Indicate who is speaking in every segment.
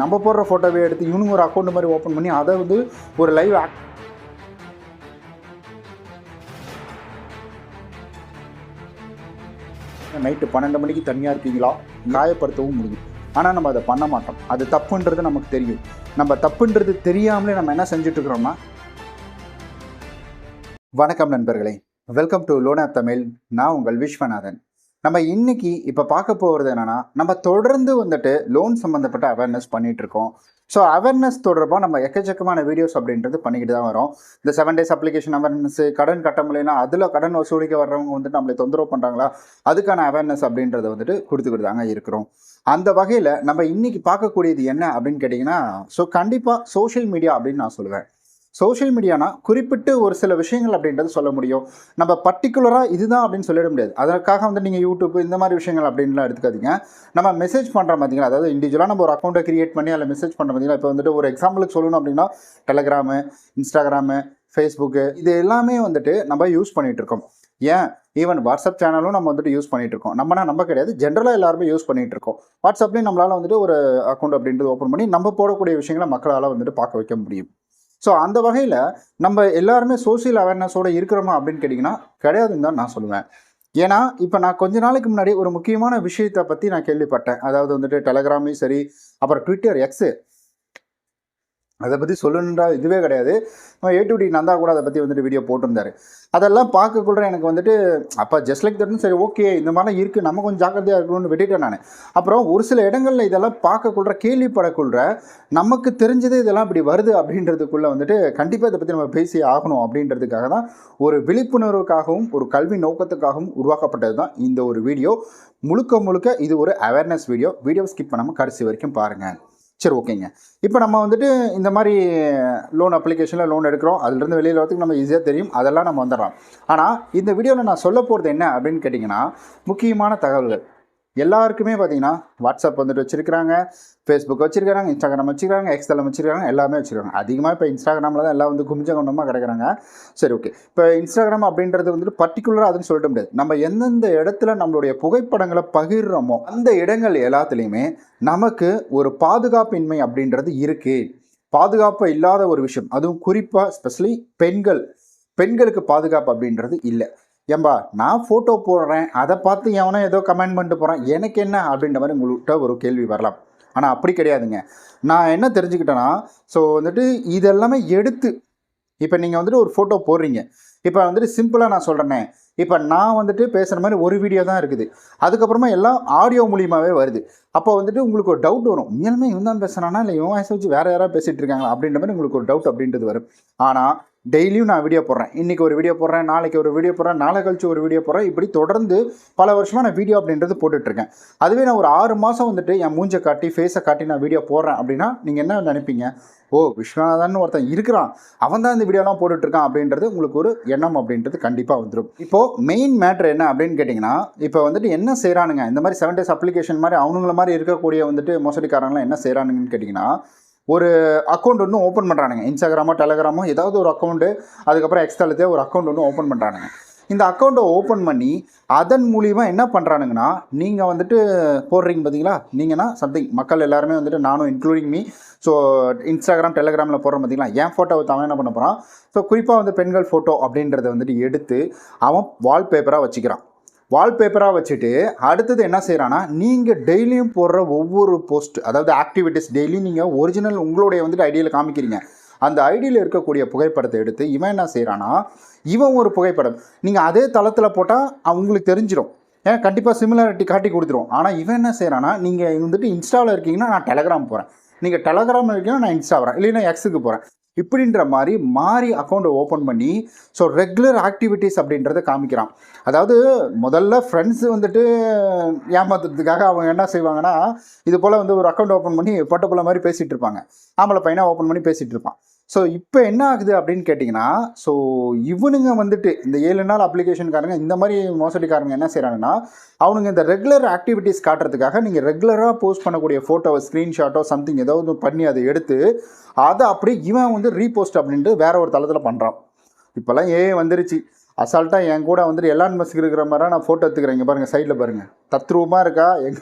Speaker 1: நம்ம போடுற ஃபோட்டோவை எடுத்து இவனுங்க ஒரு அக்கௌண்ட் மாதிரி ஓப்பன் பண்ணி அதை வந்து ஒரு லைவ் ஆக்ட் நைட்டு பன்னெண்டு மணிக்கு தனியாக இருக்கீங்களா? காயப்படுத்தவும் முடியும். ஆனால் நம்ம அதை பண்ண மாட்டோம். அது தப்புன்றது நமக்கு தெரியும். நம்ம தப்புன்றது தெரியாமலே நம்ம என்ன செஞ்சுட்டு இருக்கிறோம்னா வணக்கம் நண்பர்களே. வெல்கம் டு லோனா தமிழ் நான் உங்கள் விஸ்வநாதன். நம்ம இன்னைக்கு இப்போ பார்க்க போகிறது என்னன்னா நம்ம தொடர்ந்து வந்துட்டு லோன் சம்மந்தப்பட்ட அவேர்னஸ் பண்ணிட்டு இருக்கோம். ஸோ அவேர்னஸ் தொடர்பாக நம்ம எக்கச்சக்கமான வீடியோஸ் அப்படின்றது பண்ணிக்கிட்டு தான் வரோம். இந்த செவன் டேஸ் அப்ளிகேஷன் அவேர்னஸ் கடன் கட்ட முடியலனா அதில் கடன் வசூலிக்க வர்றவங்க வந்துட்டு நம்மளை தொந்தரவு பண்ணுறாங்களா அதுக்கான அவேர்னஸ் அப்படின்றத வந்துட்டு கொடுத்துக்கிட்டு தாங்க இருக்கிறோம். அந்த வகையில் நம்ம இன்னைக்கு பார்க்கக்கூடியது என்ன அப்படின்னு கேட்டிங்கன்னா ஸோ கண்டிப்பாக சோஷியல் மீடியா அப்படின்னு நான் சொல்லுவேன். சோஷியல் மீடியானா குறிப்பிட்டு ஒரு சில விஷயங்கள் அப்படின்றது சொல்ல முடியும். நம்ம பர்டிகுலராக இதுதான் அப்படின்னு சொல்லிட முடியாது. அதற்காக வந்து நீங்கள் யூடியூப் இந்த மாதிரி விஷயங்கள் அப்படின்லாம் எடுத்துக்காதீங்க. நம்ம மெசேஜ் பண்ணுற பார்த்தீங்களா அதாவது இண்டிவிஜுவலாக நம்ம ஒரு அக்கௌண்ட்டை கிரியேட் பண்ணி அதில் மெசேஜ் பண்ணுற பார்த்தீங்களா இப்போ வந்துட்டு ஒரு எக்ஸாம்பிளுக்கு சொல்லணும் அப்படின்னா டெலகிராமு இன்ஸ்டாகிராமு ஃபேஸ்புக்கு இது எல்லாமே வந்துட்டு நம்ம யூஸ் பண்ணிகிட்டு இருக்கோம். ஏன்? ஈவன் வாட்ஸ்அப் சேனலும் நம்ம வந்துட்டு யூஸ் பண்ணிட்டு இருக்கோம். நம்மனா நம்ம கிடையாது ஜென்ரலாக எல்லாருமே யூஸ் பண்ணிட்டு இருக்கோம். வாட்ஸ்அப்லேயும் நம்மளால் வந்துட்டு ஒரு அக்கௌண்ட் அப்படின்றது ஓப்பன் பண்ணி நம்ம போடக்கூடிய விஷயங்களை மக்களால் வந்துட்டு பார்க்க வைக்க முடியும். ஸோ அந்த வகையில் நம்ம எல்லாருமே சோஷியல் அவேர்னஸோடு இருக்கிறோமா அப்படின்னு கேட்டிங்கன்னா கிடையாதுன்னு தான் நான் சொல்லுவேன். ஏன்னா இப்போ நான் கொஞ்ச நாளைக்கு முன்னாடி ஒரு முக்கியமான விஷயத்தை பற்றி நான் கேள்விப்பட்டேன். அதாவது வந்துட்டு டெலகிராமையும் சரி அப்புறம் ட்விட்டர் எக்ஸு அதை பற்றி சொல்லணுன்றா இதுவே கிடையாது. ஏ டு டி நந்தா கூட அதை பற்றி வந்துட்டு வீடியோ போட்டிருந்தாரு. அதெல்லாம் பார்க்கக்குள்ள எனக்கு வந்துட்டு அப்போ ஜஸ்ட் லைக் தட்னு சரி ஓகே இந்த மாதிரிலாம் இருக்குது நம்ம கொஞ்சம் ஜாக்கிரதையாக இருக்கணும்னு விட்டுட்டேன் நான். அப்புறம் ஒரு சில இடங்களில் இதெல்லாம் பார்க்கக்குள்ள கேள்விப்படக்குள்ள நமக்கு தெரிஞ்சது இதெல்லாம் இப்படி வருது அப்படின்றதுக்குள்ளே வந்துட்டு கண்டிப்பாக இதை பற்றி நம்ம பேசி ஆகணும் அப்படின்றதுக்காக தான் ஒரு விழிப்புணர்வுக்காகவும் ஒரு கல்வி நோக்கத்துக்காகவும் உருவாக்கப்பட்டது தான் இந்த ஒரு வீடியோ முழுக்க முழுக்க இது ஒரு அவேர்னஸ் வீடியோ வீடியோ ஸ்கிப் பண்ணாமல் கடைசி வரைக்கும் பாருங்கள் சரி ஓகேங்க. இப்போ நம்ம வந்துட்டு இந்த மாதிரி லோன் அப்ளிகேஷனில் லோன் எடுக்கிறோம். அதுலேருந்து வெளியில் வரதுக்கு நம்ம ஈஸியாக தெரியும். அதெல்லாம் நம்ம வந்துடலாம். ஆனால் இந்த வீடியோவில் நான் சொல்ல போகிறது என்ன அப்படின்னு கேட்டிங்கன்னா முக்கியமான தகவல்கள். எல்லாருக்குமே பார்த்தீங்கன்னா வாட்ஸ்அப் வந்துட்டு வச்சுருக்கிறாங்க ஃபேஸ்புக் வச்சுருக்காங்க இன்ஸ்டாகிராம் வச்சுருக்காங்க எக்ஸ்எல் வச்சுருக்காங்க எல்லாமே வச்சுருக்காங்க. அதிகமாக இப்போ இன்ஸ்டாகிராமில் தான் எல்லாம் வந்து குமிஞ்ச குண்டமாக கிடைக்கிறாங்க. சரி ஓகே இப்போ இன்ஸ்டாகிராம் அப்படின்றது வந்துட்டு பர்டிகுலராக அதுன்னு சொல்லிட முடியாது. நம்ம எந்தெந்த இடத்துல நம்மளுடைய புகைப்படங்களை பகிர்றோமோ அந்த இடங்கள் எல்லாத்துலேயுமே நமக்கு ஒரு பாதுகாப்பின்மை அப்படின்றது இருக்குது பாதுகாப்பு இல்லாத ஒரு விஷயம். அதுவும் குறிப்பாக ஸ்பெஷலி பெண்கள். பெண்களுக்கு பாதுகாப்பு அப்படின்றது இல்லை. ஏம்பா நான் ஃபோட்டோ போடுறேன் அதை பார்த்து எவனோ ஏதோ கமெண்ட் பண்ணிட்டு போகிறேன் எனக்கு என்ன அப்படின்ற மாதிரி உங்கள்கிட்ட ஒரு கேள்வி வரலாம். ஆனால் அப்படி கிடையாதுங்க. நான் என்ன தெரிஞ்சுக்கிட்டேன்னா ஸோ வந்துட்டு இதெல்லாமே எடுத்து இப்போ நீங்கள் வந்துட்டு ஒரு ஃபோட்டோ போடுறீங்க. இப்போ வந்துட்டு சிம்பிளாக நான் சொல்கிறேனே இப்போ நான் வந்துட்டு பேசுகிற மாதிரி ஒரு வீடியோ தான் இருக்குது. அதுக்கப்புறமா எல்லாம் ஆடியோ மூலியமாகவே வருது. அப்போ வந்துட்டு உங்களுக்கு ஒரு டவுட் வரும். உண்மையாலுமே இவன் தான் பேசுகிறானா இல்லை இவன் வயசை வச்சு வேறு யாராவது பேசிகிட்டு இருக்காங்களா அப்படின்ற மாதிரி உங்களுக்கு ஒரு டவுட் அப்படின்றது வரும். ஆனால் டெய்லியும் நான் வீடியோ போடுறேன். இன்றைக்கி ஒரு வீடியோ போடுறேன் நாளைக்கு ஒரு வீடியோ போடுறேன் நாளை கழிச்சு ஒரு வீடியோ போடுறேன். இப்படி தொடர்ந்து பல வருஷமாக நான் வீடியோ அப்படின்றது போட்டுட்ருக்கேன். அதுவே நான் ஒரு ஆறு மாதம் வந்துட்டு என் மூஞ்சை காட்டி ஃபேஸை காட்டி நான் வீடியோ போடுறேன் அப்படின்னா நீங்கள் என்ன நினைப்பீங்க? ஓ விஸ்வநாதன் ஒருத்தன் இருக்கிறான். அவன் தான் இந்த வீடியோலாம் போட்டுட்ருக்கான் அப்படின்றது உங்களுக்கு ஒரு எண்ணம் அப்படின்றது கண்டிப்பாக வந்துடும் இப்போது மெயின் மேட்ரு என்ன அப்படின்னு கேட்டிங்கன்னா இப்போ வந்துட்டு என்ன செய்கிறானுங்க இந்த மாதிரி செவன் டேஸ் அப்ளிகேஷன் மாதிரி அவனுங்கள மாதிரி இருக்கக்கூடிய வந்துட்டு மோசடிக்காரங்களாம் என்ன செய்கிறானுங்கன்னு கேட்டிங்கன்னா ஒரு அக்கௌண்ட் ஒன்று ஓப்பன் பண்ணுறானுங்க இன்ஸ்டாகிராமோ டெலகிராமோ ஏதாவது ஒரு அக்கௌண்ட்டு அதுக்கப்புறம் எக்ஸ்டாலத்தையோ ஒரு அக்கௌண்ட் ஒன்று ஓப்பன் பண்ணுறானுங்க இந்த அக்கௌண்ட்டை ஓப்பன் பண்ணி அதன் மூலிமா என்ன பண்ணுறானுங்கன்னா நீங்கள் வந்துட்டு போடுறீங்க பார்த்தீங்களா நீங்கள்னா சம்திங் மக்கள் எல்லாருமே வந்துட்டு நானும் இன்க்ளூடிங் மீ ஸோ இன்ஸ்டாகிராம் டெலகிராமில் போடுறோம் பார்த்தீங்களா என் ஃபோட்டோவை அவன் என்ன பண்ண போகிறான் ஸோ குறிப்பாக வந்து பெண்கள் ஃபோட்டோ அப்படின்றத வந்துட்டு எடுத்து அவன் வால்பேப்பராக வச்சுக்கிறான். வால்பேப்பராக வச்சுட்டு அடுத்தது என்ன செய்கிறான்னா நீங்கள் டெய்லியும் போடுற ஒவ்வொரு போஸ்ட் அதாவது ஆக்டிவிட்டீஸ் டெய்லியும் நீங்கள் ஒரிஜினல் உங்களுடைய வந்துட்டு ஐடியில் காமிக்கிறீங்க. அந்த ஐடியில் இருக்கக்கூடிய புகைப்படத்தை எடுத்து இவன் என்ன செய்கிறான்னா இவன் ஒரு புகைப்படம். நீங்கள் அதே தளத்தில் போட்டால் அவங்களுக்கு தெரிஞ்சிடும் ஏன் கண்டிப்பாக சிமிலாரிட்டி காட்டி கொடுத்துரும். ஆனால் இவன் என்ன செய்கிறான்னா நீங்கள் வந்துட்டு இன்ஸ்டாவில் இருக்கீங்கன்னா நான் டெலகிராம் போகிறேன் நீங்கள் டெலகிராமில் இருக்கீங்கன்னா நான் இன்ஸ்டா வரேன் இல்லைன்னா எக்ஸுக்கு போகிறேன் இப்படின்ற மாதிரி மாறி அக்கௌண்ட்டை ஓப்பன் பண்ணி ஸோ ரெகுலர் ஆக்டிவிட்டீஸ் அப்படின்றத காமிக்கிறான். அதாவது முதல்ல ஃப்ரெண்ட்ஸு வந்துட்டு ஏமாத்துறதுக்காக அவங்க என்ன செய்வாங்கன்னா இது போல் வந்து ஒரு அக்கௌண்ட் ஓப்பன் பண்ணி பொட்டப்புள்ள மாதிரி பேசிகிட்டு இருப்பாங்க. ஆம்பளை பையனாக ஓப்பன் பண்ணி பேசிகிட்டு இருப்பான். ஸோ இப்போ என்ன ஆகுது அப்படின்னு கேட்டிங்கன்னா ஸோ இவனுங்க வந்துட்டு இந்த ஏழு நாள் அப்ளிகேஷன்காரங்க இந்த மாதிரி மோசடிக்காரங்க என்ன செய்கிறாங்கன்னா அவனுங்க இந்த ரெகுலர் ஆக்டிவிட்டீஸ் காட்டுறதுக்காக நீங்கள் ரெகுலராக போஸ்ட் பண்ணக்கூடிய ஃபோட்டோவை ஸ்க்ரீன்ஷாட்டோ சம்திங் ஏதாவது பண்ணி அதை எடுத்து அதை அப்படியே இவன் வந்து ரீபோஸ்ட் அப்படின்ட்டு வேற ஒரு தளத்தில் பண்ணுறான் இப்போல்லாம் ஏ வந்துருச்சு. அசால்ட்டாக என் கூட வந்துட்டு எல்லான் மஸ்க் இருக்கிற மாதிரி நான் ஃபோட்டோ எடுத்துக்கிறேன். இங்கே பாருங்கள் சைடில் பாருங்கள் தத்ரூபமாக இருக்கா? எங்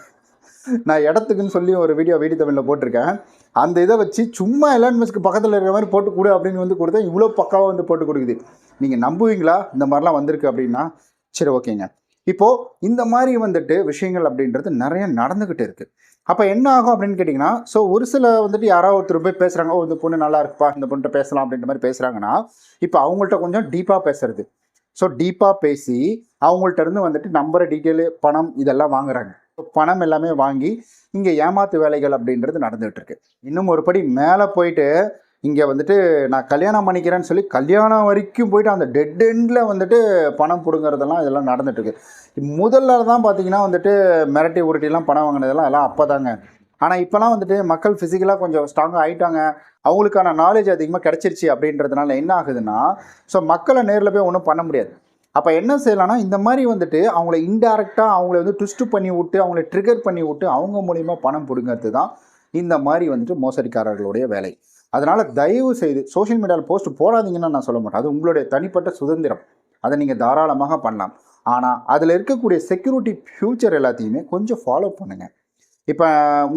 Speaker 1: நான் இடத்துக்குன்னு சொல்லி ஒரு வீடியோ வீடி தமிழில் போட்டிருக்கேன். அந்த இதை வச்சு சும்மா எலான் மஸ்க்கு பக்கத்தில் இருக்கிற மாதிரி போட்டு கொடு அப்படின்னு வந்து கொடுத்தா இவ்வளோ பக்காவாக வந்து போட்டு கொடுக்குது. நீங்கள் நம்புவீங்களா? இந்த மாதிரிலாம் வந்திருக்கு அப்படின்னா சரி ஓகேங்க. இப்போது இந்த மாதிரி வந்துட்டு விஷயங்கள் அப்படின்றது நிறைய நடந்துக்கிட்டு இருக்குது அப்போ என்ன ஆகும் அப்படின்னு கேட்டிங்கன்னா ஸோ ஒரு சில வந்துட்டு யாராவது ஒருத்தர் போய் பேசுகிறாங்க ஓ இந்த பொண்ணு நல்லா இருக்குப்பா இந்த பொண்ணுகிட்ட பேசலாம் அப்படின்ற மாதிரி பேசுகிறாங்கன்னா இப்போ அவங்கள்ட்ட கொஞ்சம் டீப்பாக பேசுறது. ஸோ டீப்பாக பேசி அவங்கள்ட்ட இருந்து வந்துட்டு நம்பரை டீட்டெயிலு பணம் இதெல்லாம் வாங்குறாங்க. பணம் எல்லாமே வாங்கி இங்கே ஏமாத்து வேலைகள் அப்படின்றது நடந்துகிட்டு இருக்கு இன்னும் ஒரு படி மேலே போயிட்டு இங்கே வந்துட்டு நான் கல்யாணம் பண்ணிக்கிறேன்னு சொல்லி கல்யாணம் வரைக்கும் போயிட்டு அந்த டெட் எண்டில் வந்துட்டு பணம் பிடுங்கிறதெல்லாம் இதெல்லாம் நடந்துட்டு இருக்கு முதல்ல தான் பார்த்தீங்கன்னா வந்துட்டு மிரட்டி உருட்டிலாம் பணம் வாங்கினதெல்லாம் எல்லாம் அப்போ தாங்க ஆனால் இப்போலாம் வந்துட்டு மக்கள் ஃபிசிக்கலாக கொஞ்சம் ஸ்ட்ராங்காக ஆயிட்டாங்க. அவங்களுக்கான நாலேஜ் அதிகமாக கிடச்சிருச்சு அப்படின்றதுனால என்ன ஆகுதுன்னா ஸோ மக்களை நேரில் போய் ஒன்றும் பண்ண முடியாது. அப்போ என்ன செய்யலாம்னா இந்த மாதிரி வந்துட்டு அவங்கள இன்டெரக்டாக அவங்கள வந்து ட்விஸ்ட் பண்ணி விட்டு அவங்கள ட்ரிகர் பண்ணி விட்டு அவங்க மூலிமா பணம் பிடுங்கிறது தான் இந்த மாதிரி வந்துட்டு மோசடிக்காரர்களுடைய வேலை. அதனால் தயவு செய்து சோஷியல் மீடியாவில் போஸ்ட் போடாதீங்கன்னு நான் சொல்ல மாட்டேன். அது உங்களுடைய தனிப்பட்ட சுதந்திரம். அதை நீங்கள் தாராளமாக பண்ணலாம். ஆனால் அதில் இருக்கக்கூடிய செக்யூரிட்டி ஃப்யூச்சர் எல்லாத்தையுமே கொஞ்சம் ஃபாலோ பண்ணுங்கள் இப்போ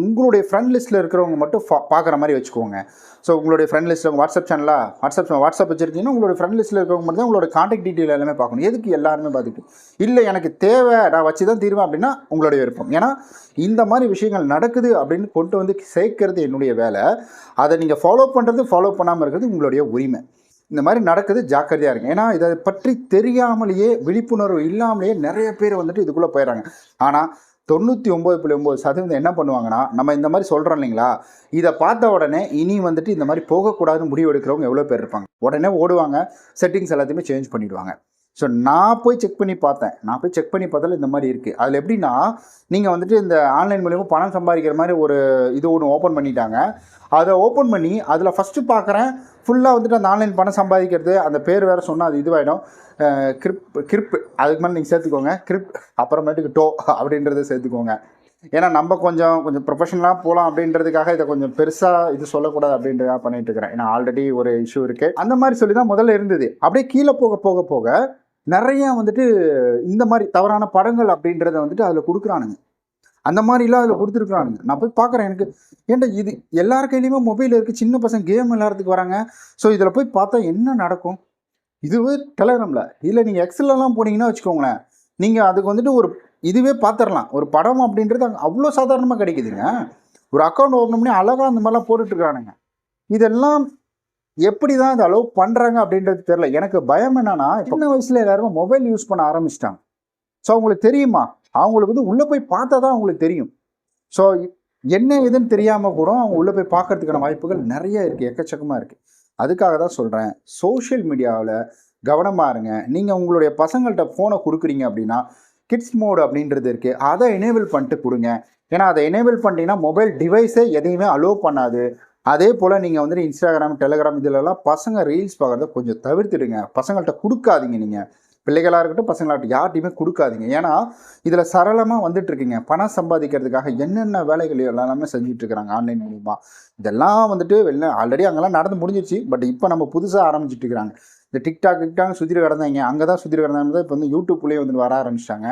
Speaker 1: உங்களுடைய ஃப்ரெண்ட் லிஸ்ட்டில் இருக்கிறவங்க மட்டும் பார்க்குற மாதிரி வச்சுக்கோங்க. ஸோ உங்களுடைய ஃப்ரெண்ட் லிஸ்ட்டில் வாட்ஸ்அப் சேனலாக வாட்ஸ்அப் வாட்ஸ்அப் வச்சுருந்தீங்கன்னா உங்களுடைய ஃப்ரெண்ட் லிஸ்ட்டில் இருக்கிறவங்க மட்டும் தான் உங்களோட காண்டாக்ட் டீட்டெயில் எல்லாமே பார்க்கணும். எதுக்கு எல்லாருமே பார்த்துட்டு இல்லை எனக்கு தேவை நான் வச்சு தான் தீருவேன் அப்படின்னா உங்களுடைய விருப்பம். ஏன்னா இந்த மாதிரி விஷயங்கள் நடக்குது அப்படின்னு கொண்டு வந்து சேர்க்கறது என்னுடைய வேலை. அதை நீங்கள் ஃபாலோ பண்ணுறது ஃபாலோ பண்ணாமல் இருக்கிறது உங்களுடைய உரிமை. இந்த மாதிரி நடக்குது ஜாக்கிரதையாக இருங்க. ஏன்னா இதை பற்றி தெரியாமலேயே விழிப்புணர்வு இல்லாமலேயே நிறைய பேர் வந்துட்டு இதுக்குள்ளே போயிடறாங்க. ஆனால் தொண்ணூற்றி ஒம்பது புள்ளி ஒம்பது சதவீதம் என்ன பண்ணுவாங்கன்னா நம்ம இந்த மாதிரி சொல்கிறோம் இல்லைங்களா? இதை பார்த்த உடனே இனி வந்துட்டு இந்த மாதிரி போகக்கூடாதுன்னு முடிவு எடுக்கிறவங்க எவ்வளோ பேர் இருப்பாங்க. உடனே ஓடுவாங்க செட்டிங்ஸ் எல்லாத்தையுமே சேஞ்ச் பண்ணிவிடுவாங்க ஸோ நான் போய் செக் பண்ணி பார்த்தேன். நான் போய் செக் பண்ணி பார்த்தாலும் இந்த மாதிரி இருக்குது அதில் எப்படின்னா நீங்கள் வந்துட்டு இந்த ஆன்லைன் மூலியமாக பணம் சம்பாதிக்கிற மாதிரி ஒரு இது ஒன்று ஓப்பன் பண்ணிட்டாங்க. அதை ஓப்பன் பண்ணி அதில் ஃபஸ்ட்டு பார்க்குறேன் ஃபுல்லாக வந்துட்டு அந்த ஆன்லைன் பணம் சம்பாதிக்கிறது அந்த பேர் வேறு சொன்னால் அது இதுவாகிடும் கிரிப் கிரிப் அதுக்கு மேலே நீங்கள் சேர்த்துக்கோங்க. கிரிப் அப்புறமேட்டுக்கு டோ அப்படின்றத சேர்த்துக்கோங்க. ஏன்னா நம்ம கொஞ்சம் கொஞ்சம் ப்ரொஃபஷனலாக போகலாம் அப்படின்றதுக்காக இதை கொஞ்சம் பெருசாக இது சொல்லக்கூடாது அப்படின்றதாக பண்ணிட்டு இருக்கிறேன். ஏன்னா ஆல்ரெடி ஒரு இஷ்யூ இருக்குது அந்த மாதிரி சொல்லி தான் முதல்ல இருந்தது. அப்படியே கீழே போக போக போக நிறைய வந்துட்டு இந்த மாதிரி தவறான படங்கள் அப்படின்றத வந்துட்டு அதில் கொடுக்குறானுங்க. அந்த மாதிரிலாம் அதில் கொடுத்துருக்குறானுங்க. நான் போய் பார்க்குறேன் எனக்கு. ஏன்டா இது எல்லார் கையிலையுமே மொபைல் இருக்குது சின்ன பசங்க கேம் விளையாடுறதுக்கு வராங்க. ஸோ இதில் போய் பார்த்தா என்ன நடக்கும்? இதுவே டெலகிராமில் இதில் நீங்கள் எக்ஸலெலாம் போனீங்கன்னா வச்சுக்கோங்களேன். நீங்கள் அதுக்கு வந்துட்டு ஒரு இதுவே பார்த்துடலாம் ஒரு படம் அப்படின்றது அங்கே அவ்வளோ சாதாரணமாக கிடைக்குதுங்க. ஒரு அக்கௌண்ட் ஓப்பன் பண்ணி அழகாக அந்த மாதிரிலாம் போட்டுட்ருக்கானுங்க இதெல்லாம் எப்படி தான் இதை அலோவ் பண்ணுறாங்க அப்படின்றது தெரில எனக்கு பயம் என்னன்னா சின்ன வயசில் எல்லாருமே மொபைல் யூஸ் பண்ண ஆரம்பிச்சிட்டாங்க. ஸோ அவங்களுக்கு தெரியுமா? அவங்களுக்கு வந்து உள்ளே போய் பார்த்தா தான் அவங்களுக்கு தெரியும். ஸோ என்ன ஏதுன்னு தெரியாமல் கூட அவங்க உள்ளே போய் பார்க்கறதுக்கான வாய்ப்புகள் நிறைய இருக்குது எக்கச்சக்கமாக இருக்குது அதுக்காக தான் சொல்கிறேன் சோஷியல் மீடியாவில் கவனமாக இருங்க நீங்கள் உங்களுடைய பசங்கள்கிட்ட ஃபோனை கொடுக்குறீங்க அப்படின்னா கிட்ஸ் மோடு அப்படின்றது இருக்குது அதை எனேபிள் பண்ணிட்டு கொடுங்க. ஏன்னா அதை எனேபிள் பண்ணிட்டீங்கன்னா மொபைல் டிவைஸே எதையுமே அலோவ் பண்ணாது. அதே போல் நீங்கள் வந்துட்டு இன்ஸ்டாகிராம் டெலகிராம் இதிலெல்லாம் பசங்க ரீல்ஸ் பார்க்குறத கொஞ்சம் தவிர்த்துடுங்க. பசங்கள்கிட்ட கொடுக்காதீங்க நீங்கள் பிள்ளைகளாக இருக்கட்டும் பசங்களாகட்டும் யார்ட்டையுமே கொடுக்காதீங்க. ஏன்னா இதில் சரளமாக வந்துட்டு இருக்கீங்க பணம் சம்பாதிக்கிறதுக்காக என்னென்ன வேலைகள் எல்லாமே செஞ்சிட்ருக்கிறாங்க ஆன்லைன் மூலிமா இதெல்லாம் வந்துட்டு வெளில ஆல்ரெடி அங்கெல்லாம் நடந்து முடிஞ்சிச்சு பட் இப்போ நம்ம புதுசாக ஆரம்பிச்சிட்டு இருக்கிறாங்க இந்த டிக்டாக் டிக்டாக் சுற்றிட்டு கிடந்தாங்க அங்கே தான் சுற்றிட்டு கிடந்தாங்க இப்போ வந்து யூடியூப்லேயே வந்துட்டு வர ஆரம்பிச்சிட்டாங்க.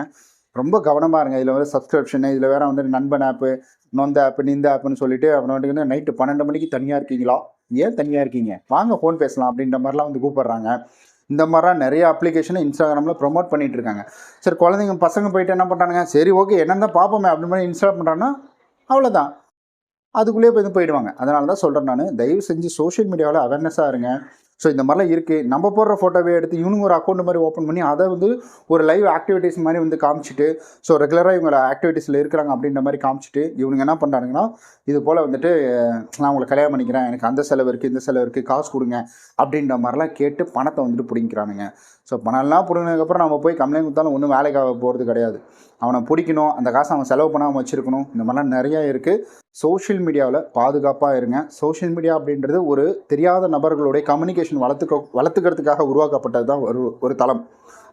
Speaker 1: ரொம்ப கவனமாக இருங்க. இதில் வந்து சப்ஸ்கிரிப்ஷன் இதில் வேறு வந்து நண்பன் ஆப்பு நொந்த ஆப்பு நிந்த ஆப்புன்னு சொல்லிட்டு அப்புறம் வந்து நைட்டு பன்னெண்டு மணிக்கு தனியாக இருக்கீங்களா? ஏன் தனியாக இருக்கீங்க? வாங்க ஃபோன் பேசலாம் அப்படின்ற மாதிரிலாம் வந்து கூப்பிட்றாங்க. இந்த மாதிரிலாம் நிறைய அப்ளிகேஷனை இன்ஸ்டாகிராமில் ப்ரொமோட் பண்ணிட்டு இருக்காங்க. சரி குழந்தைங்க பசங்க போயிட்டு என்ன பண்ணுறாங்க சரி ஓகே என்னன்னு தான் பார்ப்போமே அப்படின்னு மாதிரி இன்ஸ்டால் பண்ணுறாங்கன்னா அவ்வளோதான் அதுக்குள்ளேயே போய் போயிடுவாங்க. அதனால தான் சொல்கிறேன் நான். தயவு செஞ்சு சோஷியல் மீடியாவில் அவேர்னஸாக இருங்க. ஸோ இந்த மாதிரிலாம் இருக்குது நம்ம போடுற ஃபோட்டோவே எடுத்து இவனுங்க ஒரு அக்கௌண்ட் மாதிரி ஓப்பன் பண்ணி அதை வந்து ஒரு லைவ் ஆக்டிவிட்டீஸ் மாதிரி வந்து காமிச்சிட்டு ஸோ ரெகுலராக இவங்க ஆக்டிவிட்டீஸில் இருக்கிறாங்க அப்படின்ற மாதிரி காமிச்சிட்டு இவனுங்க என்ன பண்ணுறாங்கன்னா இது போல் வந்துட்டு நான் உங்களை கல்யாணம் பண்ணிக்கிறேன். எனக்கு அந்த செலவு இருக்குது இந்த செலவு இருக்குது காசு கொடுங்க அப்படின்ற மாதிரிலாம் கேட்டு பணத்தை வந்துட்டு பிடிக்கிறானுங்க ஸோ பணம்லாம் பிடிங்கினதுக்கப்புறம் நம்ம போய் கம்ப்ளைண்ட் கொடுத்தாலும் ஒன்றும் வேலைக்காக போகிறது கிடையாது. அவனை பிடிக்கணும் அந்த காசை அவன் செலவு பண்ணாமல் வச்சுருக்கணும். இந்த மாதிரிலாம் நிறையா இருக்குது சோஷியல் மீடியாவில் பாதுகாப்பாக இருங்க. சோஷியல் மீடியா அப்படின்றது ஒரு தெரியாத நபர்களுடைய கம்யூனிகேஷன் வளர்த்துக்க வளர்த்துக்கிறதுக்காக உருவாக்கப்பட்டது தான் ஒரு ஒரு தளம்.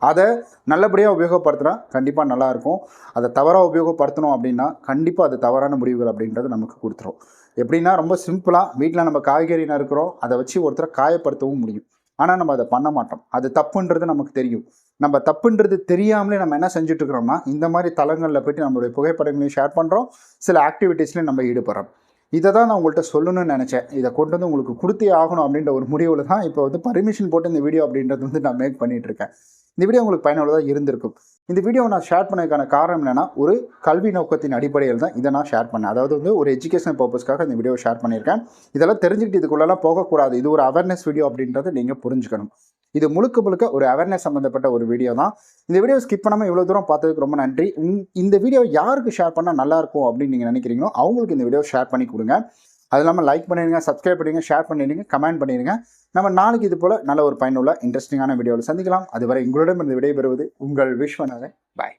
Speaker 1: அதை நல்லபடியாக உபயோகப்படுத்தினா கண்டிப்பாக நல்லாயிருக்கும். அதை தவறாக உபயோகப்படுத்தணும் அப்படின்னா கண்டிப்பாக அது தவறான முடிவுகள் அப்படின்றது நமக்கு கொடுத்துரும். எப்படின்னா ரொம்ப சிம்பிளாக வீட்டில் நம்ம காய்கறி நறுக்கிறோம் அதை வச்சு ஒருத்தரை காயப்படுத்தவும் முடியும். ஆனால் நம்ம அதை பண்ண மாட்டோம். அது தப்புன்றது நமக்கு தெரியும். நம்ம தப்புன்றது தெரியாமலே நம்ம என்ன செஞ்சுட்டு இருக்கிறோம்னா இந்த மாதிரி தளங்களில் போயிட்டு நம்மளுடைய புகைப்படங்களையும் ஷேர் பண்ணுறோம் சில ஆக்டிவிட்டீஸ்லையும் நம்ம ஈடுபடுறோம். இதை தான் நான் உங்கள்கிட்ட சொல்லணும்னு நினச்சேன். இதை கொண்டு வந்து உங்களுக்கு கொடுத்தே ஆகணும் அப்படின்ற ஒரு முடிவில் தான் இப்போ வந்து பர்மிஷன் போட்டு இந்த வீடியோ அப்படின்றது வந்து நான் மேக் பண்ணிட்டு இருக்கேன் இந்த வீடியோ உங்களுக்கு பயனுள்ளதாக இருந்திருக்கும். இந்த வீடியோவை நான் ஷேர் பண்ணதுக்கான காரணம் என்னென்னா ஒரு கல்வி நோக்கத்தின் அடிப்படையில் தான் இதை நான் ஷேர் பண்ணேன். அதாவது வந்து ஒரு எஜுகேஷன் பர்பஸ்க்காக இந்த வீடியோ ஷேர் பண்ணியிருக்கேன். இதெல்லாம் தெரிஞ்சுக்கிட்டு இதுக்குள்ளெல்லாம் போகக்கூடாது. இது ஒரு அவேர்னஸ் வீடியோ அப்படின்றத நீங்கள் புரிஞ்சுக்கணும். இது முழுக்க முழுக்க ஒரு அவேர்னஸ் சம்மந்தப்பட்ட ஒரு வீடியோ தான். இந்த வீடியோ ஸ்கிப் பண்ணாமல் இவ்வளோ தூரம் பார்த்ததுக்கு ரொம்ப நன்றி. இந்த வீடியோ யாருக்கு ஷேர் பண்ணால் நல்லா இருக்கும் அப்படின்னு நீங்கள் நினைக்கிறீங்களோ அவங்களுக்கு இந்த வீடியோ ஷேர் பண்ணி கொடுங்க. அது இல்லாமல் லைக் பண்ணிடுங்க சப்ஸ்கிரைப் பண்ணிடுங்க ஷேர் பண்ணிடுங்க கமெண்ட் பண்ணிடுங்க. நம்ம நாளைக்கு இது போல் நல்ல ஒரு பயனுள்ள இன்ட்ரெஸ்டிங்கான வீடியோவில் சந்திக்கலாம். அதுவரை உங்களிடம் இந்த விடைபெறுவது உங்கள் விஸ்வநாதன். பாய்